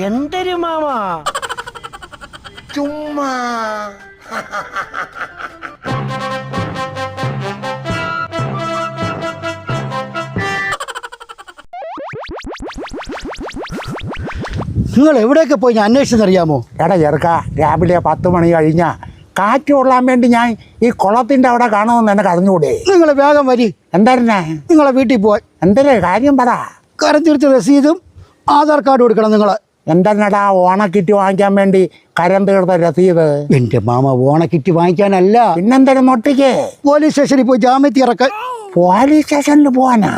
എന്തൊരു മാമ? ചുമ്മാ. നിങ്ങൾ എവിടെയൊക്കെ പോയി ഞാൻ അന്വേഷിച്ചെന്നറിയാമോ എടാ ചെറുക്ക രാവിലെ പത്ത് മണി കഴിഞ്ഞ കാറ്റ് കൊള്ളാൻ വേണ്ടി ഞാൻ ഈ കുളത്തിന്റെ അവിടെ കാണുമെന്ന് എന്നെ കടഞ്ഞുകൂടെ നിങ്ങൾ വേഗം വരി. എന്തായിരുന്നേ നിങ്ങളെ വീട്ടിൽ പോയി എന്തല്ലേ കാര്യം പറ? കരന്തിരിച്ച രസീതും ആധാർ കാർഡ് കൊടുക്കണം നിങ്ങൾ എന്തെന്നടാ ഓണക്കിറ്റ് വാങ്ങിക്കാൻ വേണ്ടി കരം തീർത്ത രസീത്? എന്റെ മാമ ഓണക്കിറ്റ് വാങ്ങിക്കാനല്ല. പിന്നെന്തരം ഒട്ടിക്ക് പോലീസ് സ്റ്റേഷനിൽ പോയി ജാമ്യത്തി ഇറക്കാൻ. പോലീസ് സ്റ്റേഷനിൽ പോവാനാ?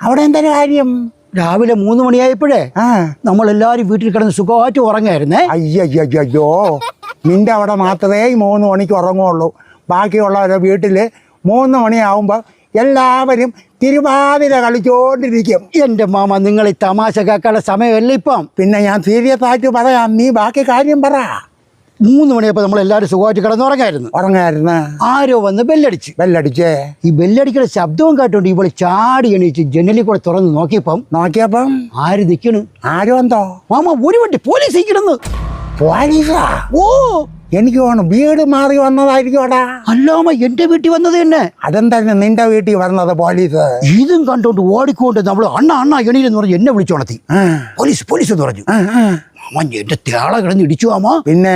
അവിടെ എന്തൊരു കാര്യം? രാവിലെ മൂന്ന് മണിയായപ്പോഴേ ആ. നമ്മളെല്ലാവരും വീട്ടിൽ കിടന്ന് സുഖമായിട്ട് ഉറങ്ങായിരുന്നേ. അയ്യയ്യോ നിന്റെ അവിടെ മാത്രമേ ഈ മൂന്ന് മണിക്ക് ഉറങ്ങുള്ളൂ ബാക്കിയുള്ളവരുടെ വീട്ടിൽ മൂന്ന് മണിയാവുമ്പോൾ എല്ലാവരും തിരുവാതിര കളിച്ചോണ്ടിരിക്കും. എന്റെ മാമ നിങ്ങൾ ഈ തമാശ കേൾക്കാനുള്ള സമയമല്ല ഇപ്പം? പിന്നെ ഞാൻ സീരിയസ് ആയിട്ട് പറയാം. നീ ബാക്കി കാര്യം പറ. മൂന്ന് മണിയപ്പോൾ നമ്മളെല്ലാവരും സുഖമായിട്ട് കിടന്ന് ഉറങ്ങായിരുന്നു. ഉറങ്ങായിരുന്നു ആരോ വന്ന് ബെല്ലടിച്ച്. ബെല്ലടിച്ചേ? ഈ ബെല്ലടിക്കുന്ന ശബ്ദവും കേട്ടോണ്ട് ഇവൾ ചാടി എണീച്ച് ജനലിൽ കൂടെ തുറന്ന് നോക്കിയപ്പം നോക്കിയപ്പം? ആര് നിക്കണ്? ആരോ എന്തോ മാമ ഒരു വണ്ടി പോലീസ് നിക്കണെന്ന് പോലീസാ? ഓ. എനിക്ക് വേണം വീട് മാറി വന്നതായിരിക്കോടാ അല്ലാമ എന്റെ വീട്ടിൽ വന്നത് തന്നെ അതെന്തായിരുന്നു നിന്റെ വീട്ടിൽ വന്നത് പോലീസ്? ഇതും കണ്ടോണ്ട് ഓടിക്കൊണ്ട് നമ്മൾ അണ്ണ അണ്ണ എണീരെന്ന് പറഞ്ഞ് എന്നെ വിളിച്ചോണത്തി പോലീസ് പോലീസ് എന്ന് പറഞ്ഞു. എന്റെ തേള കിടന്ന് ഇടിച്ചു ആമാ പിന്നെ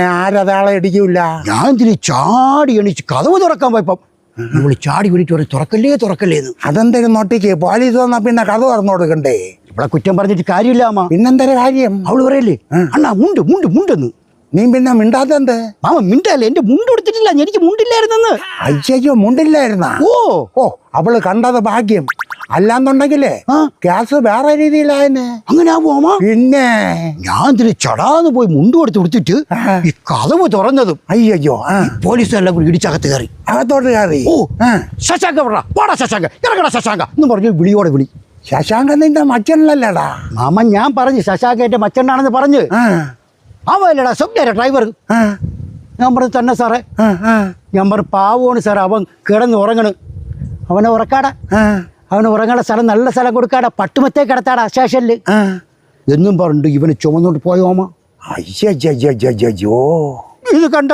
തേള ഇടിക്കൂല? ഞാൻ ഇതിന് ചാടി എണീച്ച് കഥവ് തുറക്കാൻ പോയപ്പം ഇവൾ ചാടി വിളിച്ചു പറഞ്ഞു തുറക്കല്ലേ തുറക്കല്ലേ എന്ന്. അതെന്തൊരു നോട്ടിക്ക്? പോലീസ് വന്നാ പിന്നെ കഥ തുറന്നു കൊടുക്കണ്ടേ? ഇവിടെ കുറ്റം പറഞ്ഞിട്ട് കാര്യമില്ല അമ്മ. പിന്നെന്തൊരു കാര്യം? അവൾ പറയല്ലേ അണ്ണാ മുണ്ട് മുണ്ട് മുണ്ടെന്ന്. നീ പിന്നെ മിണ്ടാത്തെന്ത്? മാമ മിണ്ടല്ലേ? എന്റെ മുണ്ട് കൊടുത്തിട്ടില്ല എനിക്ക് മുണ്ടില്ലായിരുന്നെന്ന്. അയ്യോ മുണ്ടില്ലായിരുന്ന? ഓ. ഓ അവൾ കണ്ടത് ഭാഗ്യം. അല്ലാന്നുണ്ടെങ്കിലേ ഗ്യാസ് വേറെ രീതിയിലായെന്നെ. അങ്ങനെ ആവുമോ പിന്നെ. ഞാൻ ഇതിന് ചടാന്ന് പോയി മുണ്ടു കൊടുത്ത് കൊടുത്തിട്ട് ഈ കഥവ് തുറന്നതും അയ്യോ പോലീസ് പോലീസുകാരെല്ലാം കൂടി ഇടിച്ചകത്ത് കയറി. അകത്തോട്ട് കയറി. ഓ ശശാങ്ക പറ വാടാ ശശാങ്ക ഇറങ്ങടാ ശശാങ്ക എന്ന് പറഞ്ഞു വിളിയോടെ വിളി. ശശാങ്ക നിന്റെ മച്ചനല്ലടാ മാമ ഞാൻ പറഞ്ഞു ശശാങ്ക എന്റെ മച്ചനാണെന്ന് പറഞ്ഞു. അവല്ലടാ സ്വപ്നര ഡ്രൈവർ ഞാൻ പറഞ്ഞു തന്നെ സാറേ. ഞാൻ പറഞ്ഞു പാവമാണ് സാറേ അവൻ കിടന്ന് ഉറങ്ങണ്. അവനെ ഉറക്കാടാ. അവന് ഉറങ്ങാനുള്ള സ്ഥലം നല്ല സ്ഥലം കൊടുക്കാടാ. പട്ടുമത്തേ കിടത്താടാ സ്റ്റേഷനിൽ എന്നും പറഞ്ഞിട്ട് ഇവന് ചുമന്നോട്ട് പോയോ മാമ? അയ്യോ ഇത് കണ്ട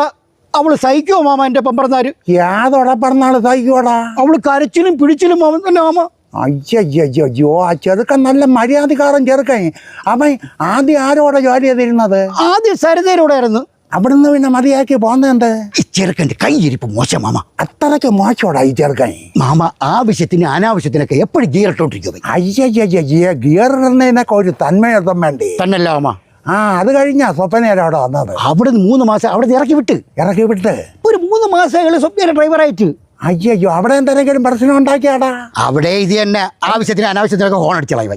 അവൾ സഹിക്കുമോ മാമ എന്റെ ഒപ്പം യാതോടാ യാതൊടെ പറഞ്ഞാൾ സഹിക്കോടാ അവൾ കരച്ചിലും പിടിച്ചിലും മാമൻ തന്നെ മാമ. അയ്യോ ആ ചെറുക്കൻ നല്ല മര്യാദക്കാരൻ ചെറുക്കൻ. അവൻ ആദ്യം ആരോടെ ജോലി ചെയ്തിരുന്നത്? ആദ്യം സരിതയിലൂടെ ആയിരുന്നു അവിടുന്ന് പിന്നെ മതിയാക്കി പോന്നെന്ത് ഈ ചെറുക്കന്റെ കൈയിരിപ്പ് മോശം മാമ. അത്രയ്ക്ക് മോശോടാ ഈ ചെറുക്കൻ. മാമ ആവശ്യത്തിന് അനാവശ്യത്തിനൊക്കെ എപ്പോഴും ഗീറിട്ടോണ്ടിരിക്കും അയ്യയ്യ ഗിയർ ഇടുന്നതിനൊക്കെ ഒരു തന്മയത്വം വേണ്ടേ? തന്നല്ല മാമ. ആ അത് കഴിഞ്ഞാ സ്വപ്നയുടെ അവിടെ വന്നത്. അവിടെ നിന്ന് മൂന്ന് മാസം അവിടെ ഇറക്കി വിട്ട്. ഇറക്കി വിട്ട്? ഒരു മൂന്ന് മാസങ്ങൾ സ്വപ്നയുടെ ഡ്രൈവറായിട്ട് അയ്യോ അവിടെ എന്തെങ്കിലും പ്രശ്നം ഉണ്ടാക്കിയാടാ? അവിടെ ഇത് തന്നെ ആവശ്യത്തിന് അനാവശ്യത്തിനൊക്കെ ഹോൺ അടിച്ചളായി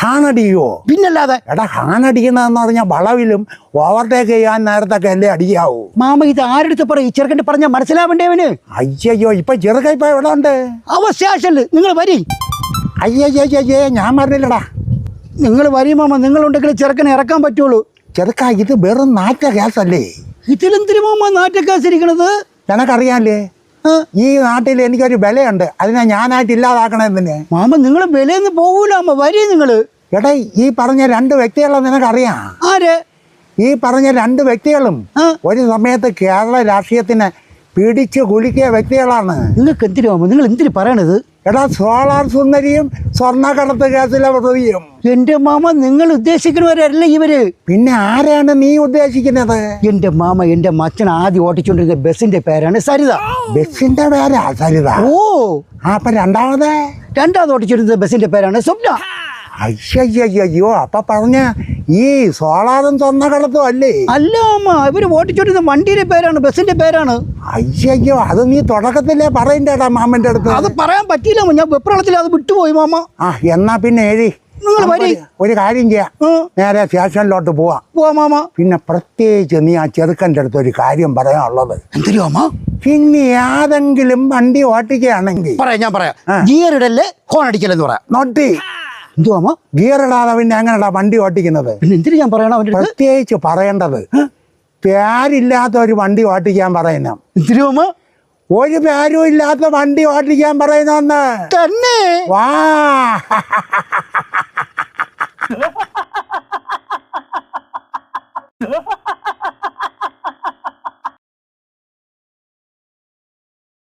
ഹാണടിയോ പിന്നല്ലാതെ എടാ ഹാണടിക്കുന്നതെന്ന് പറഞ്ഞാൽ വളവിലും ഓവർടേക്ക് ചെയ്യാൻ നേരത്തൊക്കെ അല്ലേ അടിയാവൂ? മാമ ഇത് ആരെടുത്ത് പറയും ചെറുക്കണ്ടി ചെറുക്കന്റെ പറഞ്ഞാൽ മനസ്സിലാവണ്ടേവന് അയ്യോ ഇപ്പൊ ചെറുക്ക ഇപ്പൊ എവിടെ ഉണ്ട്? അവ സ്റ്റേഷനിൽ നിങ്ങൾ വരി. അയ്യയ്യയ്യേ ഞാൻ പറഞ്ഞില്ലടാ നിങ്ങൾ വരി മാമ. നിങ്ങളുണ്ടെങ്കിൽ ചെറുക്കനെ ഇറക്കാൻ പറ്റുള്ളൂ. ചെറുക്ക ഇത് വെറും നാറ്റ ഗ്യാസല്ലേ ഇതിലെന്തിനു മാമ നാറ്റക്കാസിരിക്കണത് ഇരിക്കണത്? ആ, ഈ നാട്ടിൽ എനിക്കൊരു വിലയുണ്ട് അതിനെ ഞാനായിട്ട് ഇല്ലാതാക്കണമെന്ന് മാമ നിങ്ങൾ വിലയൊന്നും പോകൂല അമ്മ. വരി നിങ്ങൾ എടാ ഈ പറഞ്ഞ രണ്ട് വ്യക്തികളെ നിനക്കറിയാം? ആര്? ഈ പറഞ്ഞ രണ്ട് വ്യക്തികളും ഒരു സമയത്ത് കേരള രാഷ്ട്രീയത്തിനെ പിടിച്ചു കുലുക്കിയ വ്യക്തികളാണ്. നിങ്ങൾക്ക് എന്തിനു മാമ? നിങ്ങൾ എന്തിനു പറയണത്? എടാ സോളാർ സുന്ദരിയും സ്വർണക്കടത്ത് കേസിലെ പ്രതിയും എന്റെ മാമ നിങ്ങൾ ഉദ്ദേശിക്കുന്നവരല്ല ഇവർ. പിന്നെ ആരാണ് നീ ഉദ്ദേശിക്കുന്നത്? എന്റെ മാമ എന്റെ മച്ചൻ ആദ്യം ഓടിച്ചുകൊണ്ടിരുന്ന ബസ്സിന്റെ പേരാണ് സരിത. ബസ്സിന്റെ പേരാ സരിത. ഓ. ആ അപ്പൊ രണ്ടാമത്? രണ്ടാമത് ഓടിച്ചിരുന്ന ബസ്സിന്റെ പേരാണ് സ്വപ്ന. അയ്യോ അപ്പൊ പറഞ്ഞ ഈ സോളാറും സ്വർണക്കടത്തും അല്ലേ? അല്ല അമ്മ ഇവർ ഓടിച്ചോണ്ടിരുന്ന വണ്ടിയുടെ പേരാണ് ബസ്സിന്റെ പേരാണ്. അയ്യോ അത് നീ തുടക്കത്തിലേ പറയണ്ടേടാ മാമന്റെ അടുത്ത്. അത് പറയാൻ പറ്റിയില്ല. ഞാൻ വെപ്രാളത്തിൽ അത് വിട്ടുപോയി മാമ. ആ എന്നാ പിന്നെ എഴുതി നിങ്ങൾ വരി. ഒരു കാര്യം ചെയ്യാം. നേരെ സ്റ്റേഷനിലോട്ട് പോവാം. പോവാ മാമ. പിന്നെ പ്രത്യേകിച്ച് നീ ആ ചെറുക്കന്റെ അടുത്ത് ഒരു കാര്യം പറയാനുള്ളത്. അമ്മ പിന്നെ ഏതെങ്കിലും വണ്ടി ഓട്ടിക്കുകയാണെങ്കിൽ പറയാം ഞാൻ പറയാം. ഗിയർ ഇടല്ലേ ഹോൺ അടിക്കലെന്ന് പറയാം. നോട്ടി. എന്തു അമ്മ ഗിയർ ഇടാതെ പിന്നെ എങ്ങനെയാ വണ്ടി ഓട്ടിക്കുന്നത് പിന്നെ എന്തിനു ഞാൻ പറയണം പ്രത്യേകിച്ച് പറയേണ്ടത് പേരില്ലാത്ത ഒരു വണ്ടി ഓട്ടിക്കാൻ പറയുന്ന. അമ്മ? ഒരു പേരും ഇല്ലാത്ത വണ്ടി ഓട്ടിക്കാൻ പറയുന്നെന്ന് തന്നെ. വാ.